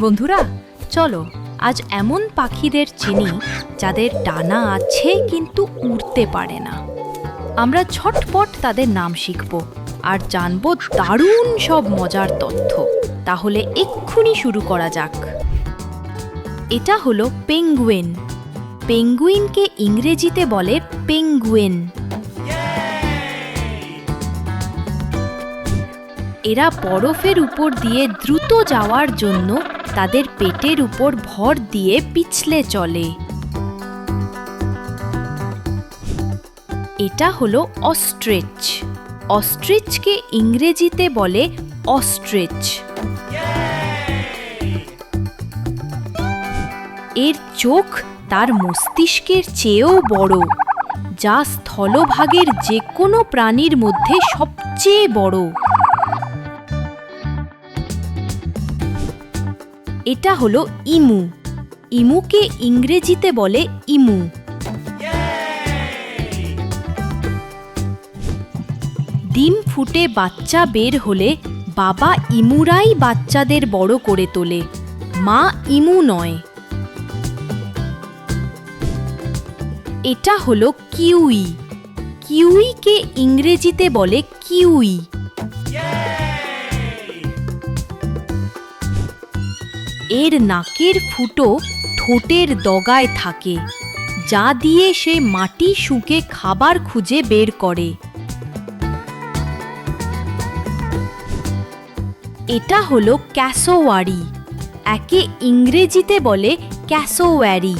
বন্ধুরা, চলো, আজ এমন পাখিদের চিনি যাদের ডানা আছে কিন্তু উড়তে পারে না। আমরা ছটপট তাদের নাম শিখব আর জানব দারুণ সব মজার তথ্য। তাহলে এক্ষুনি শুরু করা যাক। এটা হলো পেঙ্গুইন। পেঙ্গুইনকে ইংরেজিতে বলে পেঙ্গুইন। এরা বরফের উপর দিয়ে দ্রুত যাওয়ার জন্য তাদের পেটের উপর ভর দিয়ে পিছলে চলে। এটা হলো অস্ট্রিচ। অস্ট্রিচকে ইংরেজিতে বলে অস্ট্রিচ। এর চোখ তার মস্তিষ্কের চেয়েও বড়, যা স্থলভাগের যে কোনো প্রাণীর মধ্যে সবচেয়ে বড়। এটা হলো ইমু। ইমুকে ইংরেজিতে বলে ইমু। ডিম ফুটে বাচ্চা বের হলে বাবা ইমুরাই বাচ্চাদের বড় করে তোলে। মা ইমু নয়। এটা হলো কিউই। কিউইকে ইংরেজিতে বলে কিউই। এর নাকের ফুটো ঠোঁটের দগায় থাকে, যা দিয়ে সে মাটি শুকে খাবার খুঁজে বের করে। এটা হলো ক্যাসোওয়ারি একে ইংরেজিতে বলে ক্যাসোওয়ারি।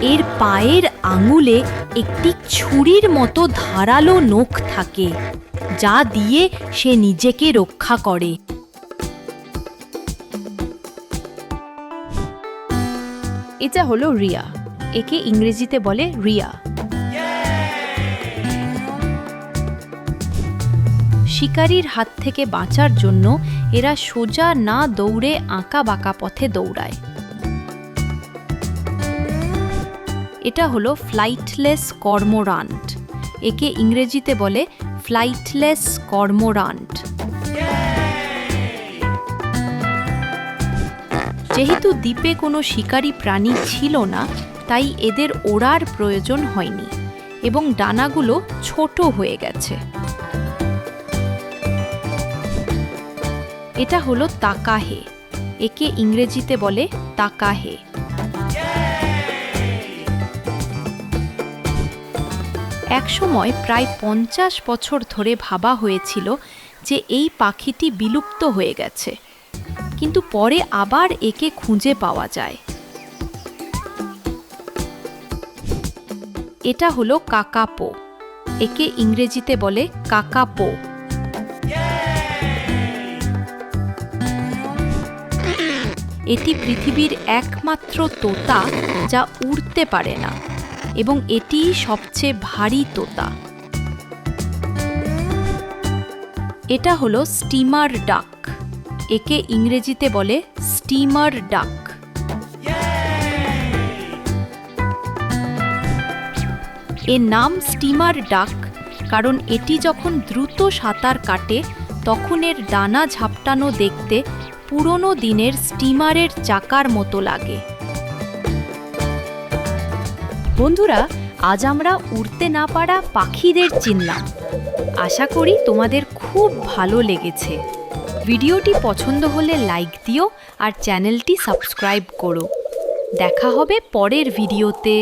এর পায়ের আঙুলে একটি ছুরির মতো ধারালো নখ থাকে। যা দিয়ে সে নিজেকে রক্ষা করে। এটা হলো রিয়া। একে ইংরেজিতে বলে রিয়া। শিকারীর হাত থেকে বাঁচার জন্য এরা সোজা না দৌড়ে আঁকা বাঁকা পথে দৌড়ায়। এটা হলো ফ্লাইটলেস কর্মোরান্ট একে ইংরেজিতে বলে ফ্লাইটলেস কর্মোরান্ট। যেহেতু দ্বীপে কোনো শিকারী প্রাণী ছিল না, তাই এদের ওড়ার প্রয়োজন হয়নি এবং ডানাগুলো ছোট হয়ে গেছে। এটা হলো তাকাহে, একে ইংরেজিতে বলে তাকাহে। একসময় প্রায় পঞ্চাশ বছর ধরে ভাবা হয়েছিল যে এই পাখিটি বিলুপ্ত হয়ে গেছে। কিন্তু পরে আবার একে খুঁজে পাওয়া যায়। এটা হলো কাকাপো। একে ইংরেজিতে বলে কাকাপো। এটি পৃথিবীর একমাত্র তোতা যা উড়তে পারে না। এবং এটি সবচেয়ে ভারী তোতা। এটা হলো স্টিমার ডাক। একে ইংরেজিতে বলে স্টিমার ডাক। এর নাম স্টিমার ডাক, কারণ এটি যখন দ্রুত সাঁতার কাটে, তখন এর ডানা ঝাপটানো দেখতে পুরনো দিনের স্টিমারের চাকার মতো লাগে। বন্ধুরা, আজ আমরা উড়তে না পারা পাখিদের চিনলাম। আশা করি তোমাদের খুব ভালো লেগেছে। ভিডিওটি পছন্দ হলে লাইক দিও আর চ্যানেলটি সাবস্ক্রাইব করো। দেখা হবে পরের ভিডিওতে।